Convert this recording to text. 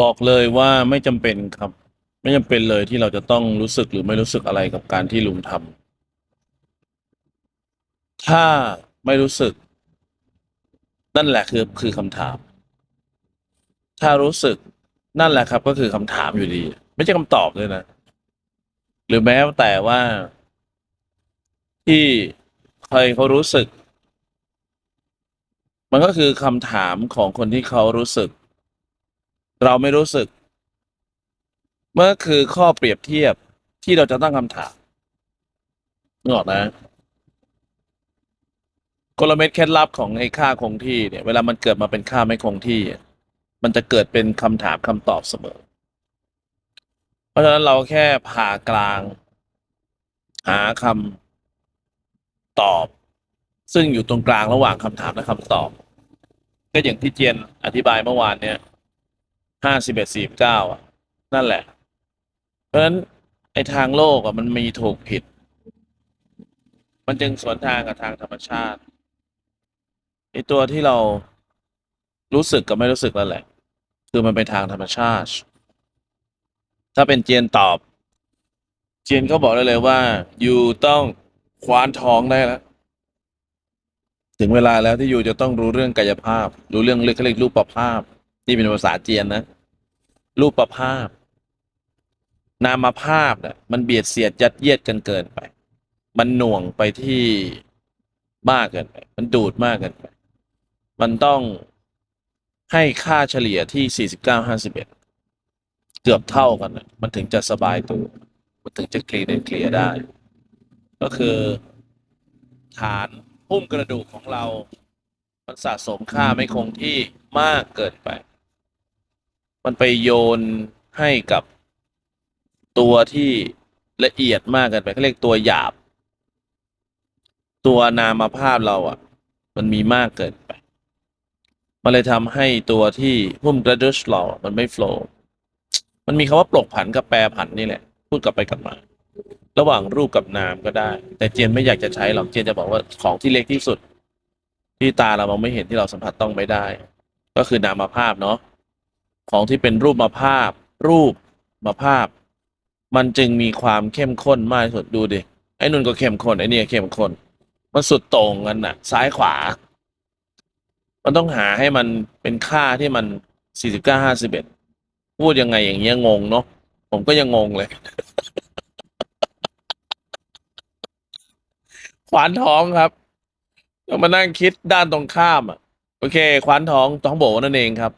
บอกเลยว่าไม่จำเป็นครับ ไม่จำเป็นเลยที่เราจะต้องรู้สึกหรือไม่รู้สึกอะไรกับการที่ลุงทำถ้าไม่รู้สึก นั่นแหละคือคือคำถาม ถ้ารู้สึกนั่นแหละครับ ก็คือคำถามอยู่ดี ไม่ใช่คำตอบเลยนะ หรือแม้แต่ว่า ที่ใครเขารู้สึก มันก็คือคำถามของคนที่เขารู้สึก เราไม่รู้สึก เมื่อคือข้อเปรียบเทียบที่เราจะตั้งคำถามนึกออกนะกลเม็ดเคล็ดลับของไอ้ค่าคงที่เนี่ย เวลามันเกิดมาเป็นค่าไม่คงที่ มันจะเกิดเป็นคำถามคำตอบเสมอ เพราะฉะนั้นเราแค่ผ่ากลาง หาคำตอบ ซึ่งอยู่ตรงกลางระหว่างคำถามและคำตอบ ก็อย่างที่เจียนอธิบายเมื่อวานเนี่ย ห้าสิบเอ็ดสี่เก้าอะนั่นแหละ เพราะฉะนั้นไอ้ทางโลกอะมันมีถูกผิด มันจึงสวนทางกับทางธรรมชาติไอ้ตัวที่เรารู้สึกกับไม่รู้สึกนั่นแหละ คือมันเป็นทางธรรมชาติ ถ้าเป็นเจียนตอบ เจียนก็บอกได้เลยว่า อยู่ต้องควานท้องได้แล้วถึงเวลาแล้วที่อยู่จะต้องรู้เรื่องกายภาพ รู้เรื่องเรียกเขาเรียกรูปประภาพ ที่เป็นภาษาเจียนนะ รูปประภาพ นามภาพเนี่ยมันเบียดเสียดยัดเยียดกันเกินไป มันหน่วงไปที่มากเกินไป มันดูดมากเกินไป มันต้องให้ค่าเฉลี่ยที่ 49 51 เกือบเท่ากันนะมันถึงจะสบายตัว มันถึงจะเคลียร์เคลียร์ได้ ก็คือฐานพุ่มกระดูกของเรา มันสะสมค่าไม่คงที่มากเกินไป มันไปโยนให้กับตัวที่ละเอียดมากเกินไปเขาเรียกตัวหยาบ ตัวนามภาพเราอะ มันมีมากเกินไป มันเลยทำให้ตัวที่หุ้มกระดุชเรามันไม่โฟล์มันมีคำว่าปลกผันกับแปรผันนี่แหละ พูดกลับไปกลับมา ระหว่างรูปกับนามก็ได้ แต่เจียนไม่อยากจะใช้หรอกเจียนจะบอกว่าของที่เล็กที่สุด ที่ตาเรามองไม่เห็นที่เราสัมผัสต้องไม่ได้ ก็คือนามภาพเนาะ ของที่เป็นรูปมาภาพ รูปมาภาพ มันจึงมีความเข้มข้นมากที่สุดดูดิไอ้นุ่นก็เข้มข้นไอ้นี่ก็เข้มข้นมันสุดต่งกันน่ะ ซ้ายขวา มันต้องหาให้มันเป็นค่าที่มันสี่สิบเก้าห้าสิบเอ็ดพูดยังไงอย่างเงี้ยงงเนาะผมก็ยังงงเลยขวานท้องครับต้องมานั่งคิดด้านตรงข้ามอะ โอเค ขวานท้องท้องโบนั่นเองครับ